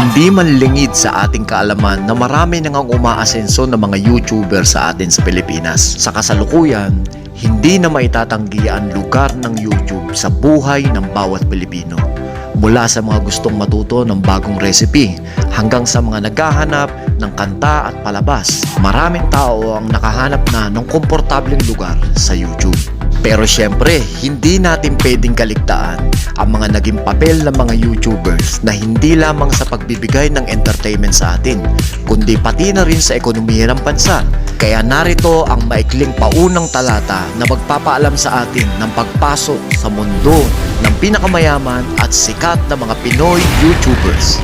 Hindi man lingid sa ating kaalaman na marami nang umaasenso ng mga YouTuber sa atin sa Pilipinas. Sa kasalukuyan, hindi na maitatanggi ang lugar ng YouTube sa buhay ng bawat Pilipino. Mula sa mga gustong matuto ng bagong recipe hanggang sa mga naghahanap ng kanta at palabas, maraming tao ang nakahanap na ng komportableng lugar sa YouTube. Pero syempre, hindi natin pwedeng kaligtaan ang mga naging papel ng mga YouTubers na hindi lamang sa pagbibigay ng entertainment sa atin, kundi pati na rin sa ekonomiya ng bansa. Kaya narito ang maikling paunang talata na magpapaalam sa atin ng pagpasok sa mundo ng pinakamayaman at sikat na mga Pinoy YouTubers.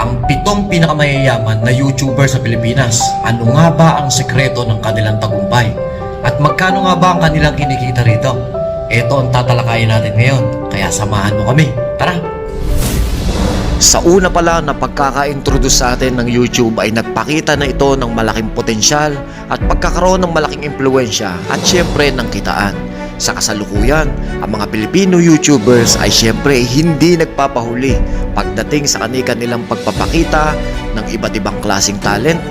Ang pitong pinakamayayaman na YouTuber sa Pilipinas, ano nga ba ang sekreto ng kanilang tagumpay? At magkano nga ba ang kanilang kinikita rito? Ito ang tatalakayin natin ngayon, kaya samahan mo kami. Tara! Sa una pa lang na pagkaka-introduce sa atin ng YouTube ay nagpakita na ito ng malaking potensyal at pagkakaroon ng malaking impluensya at syempre ng kitaan. Sa kasalukuyan, ang mga Pilipino YouTubers ay syempre hindi nagpapahuli pagdating sa kanilang pagpapakita ng iba't ibang klasing talent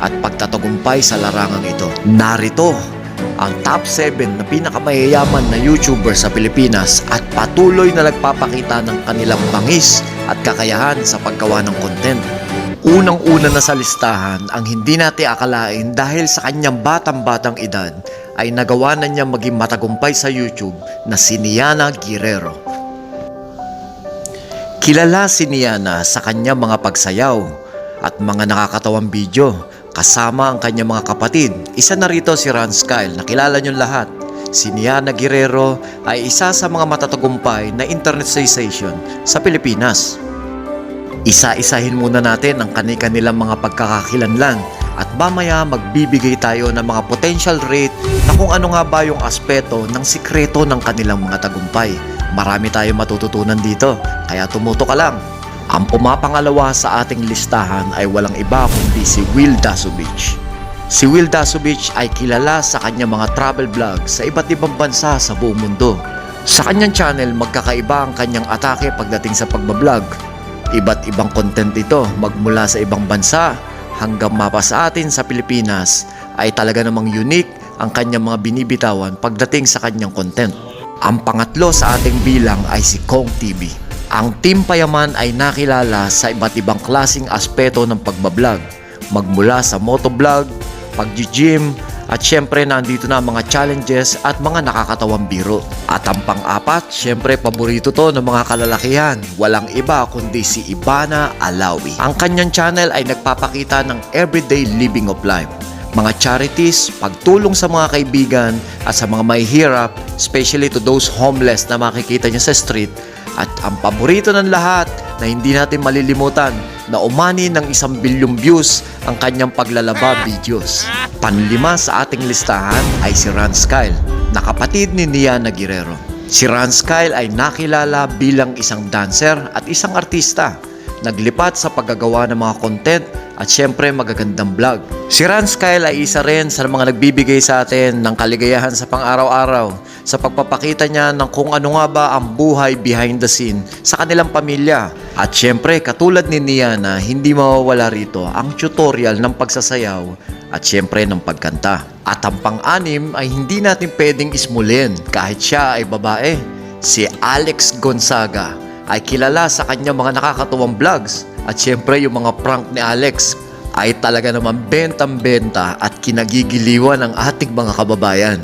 at pagtatagumpay sa larangang ito. Narito ang top 7 na pinakamayayaman na YouTuber sa Pilipinas at patuloy na nagpapakita ng kanilang bangis at kakayahan sa paggawa ng content. Unang-una na sa listahan ang hindi natin akalain dahil sa kanyang batang-batang edad ay nagawa na niya maging matagumpay sa YouTube na si Niana Guerrero. Kilala si Niana sa kanyang mga pagsayaw at mga nakakatawang video kasama ang kanyang mga kapatid. Isa na rito si Ron Skyle na kilala niyong lahat. Si Niana Guerrero ay isa sa mga matatagumpay na internet sensation sa Pilipinas. Isa-isahin muna natin ang kani-kanilang mga pagkakakilanlan at mamaya magbibigay tayo ng mga potential rate na kung ano nga ba yung aspeto ng sikreto ng kanilang mga tagumpay. Marami tayong matututunan dito, kaya tumuto ka lang. Ang pumapangalawa sa ating listahan ay walang iba kundi si Will Dasovich. Si Will Dasovich ay kilala sa kanyang mga travel vlog sa iba't ibang bansa sa buong mundo. Sa kanyang channel, magkakaiba ang kanyang atake pagdating sa pagbablog. Iba't ibang content ito magmula sa ibang bansa hanggang mapa sa atin sa Pilipinas ay talaga namang unique ang kanyang mga binibitawan pagdating sa kanyang content. Ang pangatlo sa ating bilang ay si Kong TV. Ang Team Payaman ay nakilala sa iba't ibang klasing aspeto ng pagbablog. Magmula sa motovlog, pag-gym, at syempre nandito na mga challenges at mga nakakatawang biro. At ang pang-apat, syempre paborito to ng mga kalalakihan. Walang iba kundi si Ibana Alawi. Ang kanyang channel ay nagpapakita ng everyday living of life mga charities, pagtulong sa mga kaibigan at sa mga may hirap, especially to those homeless na makikita niya sa street, at ang paborito ng lahat na hindi natin malilimutan na umani ng isang bilyong views ang kanyang paglalaba videos. Panlima sa ating listahan ay si Ran Skyle, na kapatid ni Niana Guerrero. Si Ran Skyle ay nakilala bilang isang dancer at isang artista. Naglipat sa paggagawa ng mga content at syempre magagandang vlog. Si Ran Skyle ay isa rin sa mga nagbibigay sa atin ng kaligayahan sa pang-araw-araw sa pagpapakita niya ng kung ano nga ba ang buhay behind the scene sa kanilang pamilya. At syempre, katulad ni Niana, hindi mawawala rito ang tutorial ng pagsasayaw at syempre ng pagkanta. At ang pang-anim ay hindi natin pwedeng ismulin kahit siya ay babae. Si Alex Gonzaga ay kilala sa kanyang mga nakakatuwang vlogs at syempre yung mga prank ni Alex ay talaga naman bentang-benta at kinagigiliwan ng ating mga kababayan.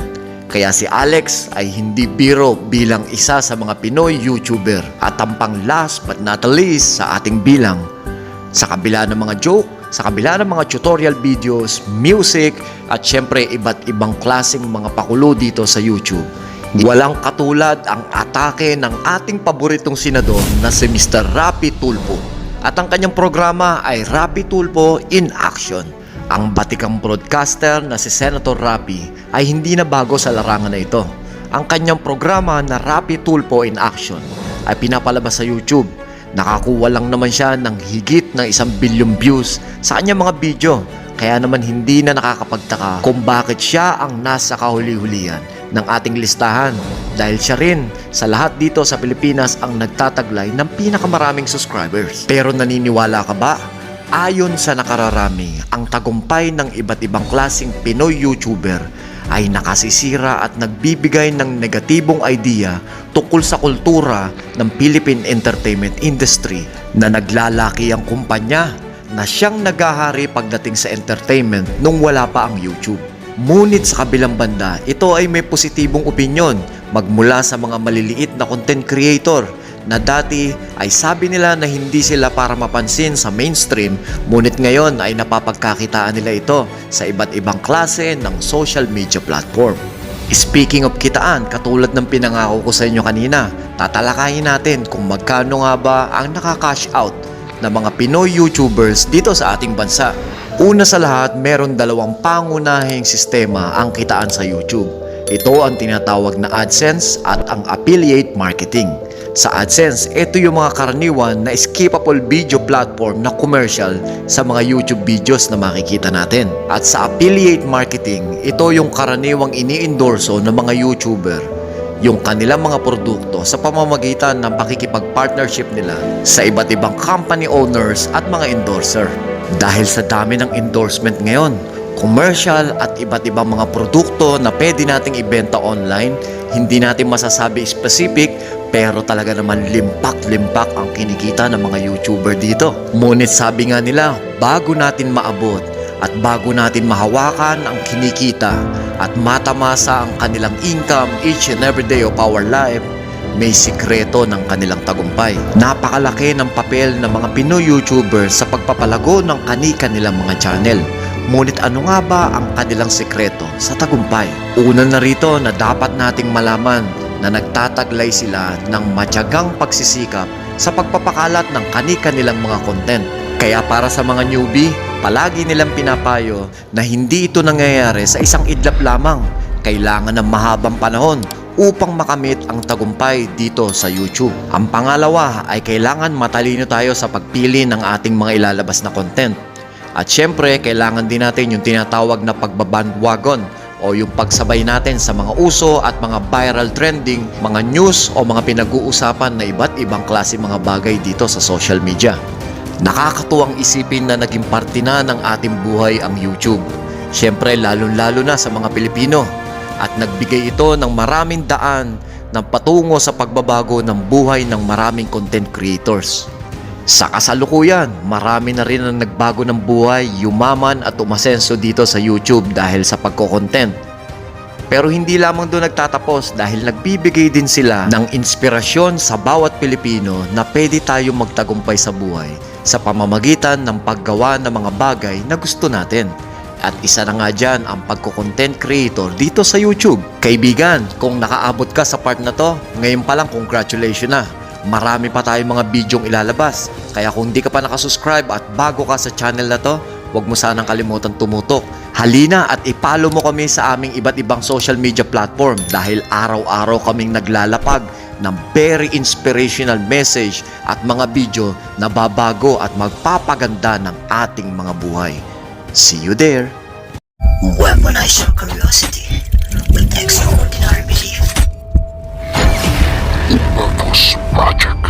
Kaya si Alex ay hindi biro bilang isa sa mga Pinoy YouTuber at ang pang last but not least sa ating bilang. Sa kabila ng mga joke, sa kabila ng mga tutorial videos, music at syempre iba't ibang klaseng mga pakulo dito sa YouTube. Walang katulad ang atake ng ating paboritong senador na si Mr. Rapi Tulpo. At ang kanyang programa ay Rapi Tulpo in Action. Ang batikang broadcaster na si Senator Rapi ay hindi na bago sa larangan na ito. Ang kanyang programa na Rapi Tulpo in Action ay pinapalabas sa YouTube. Nakakuha lang naman siya ng higit ng isang bilyong views sa kanyang mga video. Kaya naman hindi na nakakapagtaka kung bakit siya ang nasa kahuli-hulihan ng ating listahan dahil siya rin sa lahat dito sa Pilipinas ang nagtataglay ng pinakamaraming subscribers. Pero naniniwala ka ba? Ayon sa nakararami, ang tagumpay ng iba't ibang klasing Pinoy YouTuber ay nakasisira at nagbibigay ng negatibong idea tungkol sa kultura ng Philippine entertainment industry na naglalaki ang kumpanya na siyang nagahari pagdating sa entertainment nung wala pa ang YouTube. Ngunit sa kabilang banda, ito ay may positibong opinyon magmula sa mga maliliit na content creator na dati ay sabi nila na hindi sila para mapansin sa mainstream ngunit ngayon ay napapagkakitaan nila ito sa iba't ibang klase ng social media platform. Speaking of kitaan, katulad ng pinangako ko sa inyo kanina, tatalakayin natin kung magkano nga ba ang nakaka-cash out ng mga Pinoy YouTubers dito sa ating bansa. Una sa lahat, meron dalawang pangunahing sistema ang kitaan sa YouTube. Ito ang tinatawag na AdSense at ang affiliate marketing. Sa AdSense, ito yung mga karaniwan na skippable video platform na commercial sa mga YouTube videos na makikita natin. At sa affiliate marketing, ito yung karaniwang ini-endorso ng mga YouTuber yung kanilang mga produkto sa pamamagitan ng pakikipag-partnership nila sa iba't ibang company owners at mga endorser. Dahil sa dami ng endorsement ngayon, commercial at iba't ibang mga produkto na pwede nating ibenta online, hindi natin masasabi specific pero talaga naman limpak-limpak ang kinikita ng mga YouTuber dito. Ngunit sabi nga nila, bago natin maabot at bago natin mahawakan ang kinikita at matamasa ang kanilang income each and every day of our life, may sikreto ng kanilang tagumpay. Napakalaki ng papel ng mga Pinoy YouTubers sa pagpapalago ng kani-kanilang mga channel. Ngunit ano nga ba ang kanilang sikreto sa tagumpay? Una na rito na dapat nating malaman na nagtataglay sila ng matyagang pagsisikap sa pagpapakalat ng kani-kanilang mga content. Kaya para sa mga newbie, palagi nilang pinapayo na hindi ito nangyayari sa isang idlap lamang. Kailangan ng mahabang panahon upang makamit ang tagumpay dito sa YouTube. Ang pangalawa ay kailangan matalino tayo sa pagpili ng ating mga ilalabas na content. At syempre, kailangan din natin yung tinatawag na pagbabandwagon o yung pagsabay natin sa mga uso at mga viral trending, mga news o mga pinag-uusapan na iba't ibang klase mga bagay dito sa social media. Nakakatuwang isipin na naging parte na ng ating buhay ang YouTube. Siyempre, lalong-lalo na sa mga Pilipino. At nagbigay ito ng maraming daan ng patungo sa pagbabago ng buhay ng maraming content creators. Sa kasalukuyan, marami na rin ang nagbago ng buhay, yumaman at umasenso dito sa YouTube dahil sa pagko-content. Pero hindi lamang doon nagtatapos dahil nagbibigay din sila ng inspirasyon sa bawat Pilipino na pwede tayo magtagumpay sa buhay sa pamamagitan ng paggawa ng mga bagay na gusto natin. At isa na nga dyan ang pagko-content creator dito sa YouTube. Kaibigan, kung nakaabot ka sa part na to, ngayon pa lang congratulations na. Marami pa tayong mga bidyong ilalabas. Kaya kung di ka pa nakasubscribe at bago ka sa channel na to, huwag mo sanang kalimutan tumutok. Halina at ipalo mo kami sa aming iba't ibang social media platform dahil araw-araw kaming naglalapag ng very inspirational message at mga video na babago at magpapaganda ng ating mga buhay. See you there! Weaponize your curiosity with extraordinary belief. Purpose Magic.